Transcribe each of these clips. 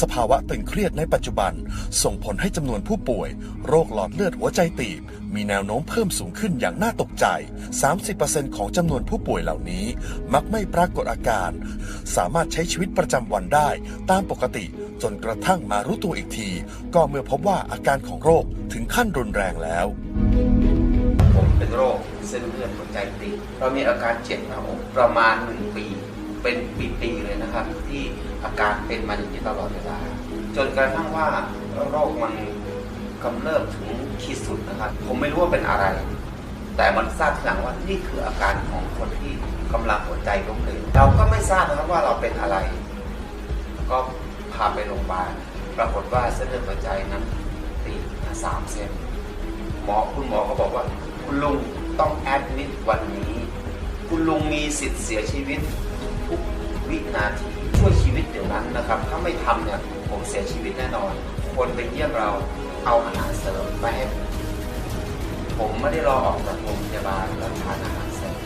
สภาวะตึงเครียดในปัจจุบัน ส่งผลให้จำนวนผู้ป่วย โรคหลอดเลือดหัวใจตีบ มีแนวโน้มเพิ่มสูงขึ้นอย่างน่าตกใจ 30%ของจำนวนผู้ป่วยเหล่านี้ มักไม่ปรากฏอาการ สามารถใช้ชีวิตประจำวันได้ตามปกติ จนกระทั่งมารู้ตัวอีกที ก็เมื่อพบว่าอาการของโรคถึงขั้นรุนแรงแล้ว ผมเป็นโรคเส้นเลือดหัวใจตีบเรามีอาการเจ็บหน้าอกประมาณหนึ่งปี เป็นปีๆเลยนะครับ ที่อาการเป็นมาอย่างนี้ตลอดเวลา จนกระทั่งว่าโรคมันกำเริบถึงขีดสุดนะครับ ผมไม่รู้ว่าเป็นอะไร แต่มันทราบทีหลังว่านี่คืออาการของคนที่กำลังหัวใจล้มเหลวเราก็ไม่ทราบนะครับว่าเราเป็นอะไร ก็พาไปโรงพยาบาลปรากฏว่าเส้นเลือดหัวใจนั้นตีสามเส้นหมอคุณหมอก็บอกว่า คุณลุงต้องแอดมิดวันนี้ คุณลุงมีสิทธิ์เสียชีวิต วินาทีช่วยชีวิตเดี๋ยวนั้นนะครับ ถ้าไม่ทำเนี่ยผมเสียชีวิตแน่นอน คนไปเยี่ยมเราเอาอาหารเสริมมาให้ผมผมไม่ได้รอออกจากโรงพยาบาลแล้วทานอาหารเสริม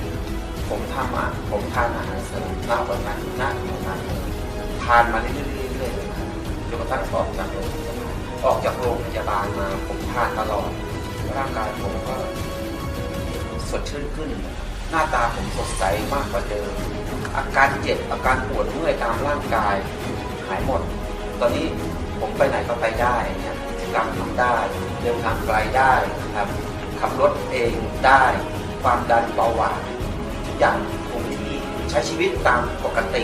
ผมทำอะผมทานอาหารเสริมณวันนั้นณตรงนั้นทานมาเรื่อยๆเรื่อยๆเลยครับจนกระทั่งออกจากโรงพยาบาลออกจากโรงพยาบาลมา ผมทานตลอดร่างกายผมก็สดชื่นขึ้น หน้าตาผมสดใสมากกว่าเดิม อาการเจ็บอาการปวดเมื่อยตามร่างกายหายหมด ตอนนี้ผมไปไหนก็ไปได้เนี่ยกิจกรรมทำได้เดินทางไกลได้นะครับขับรถเองได้ ความดันเบาหวานทุกอย่างคงที่ใช้ชีวิตตามปกติ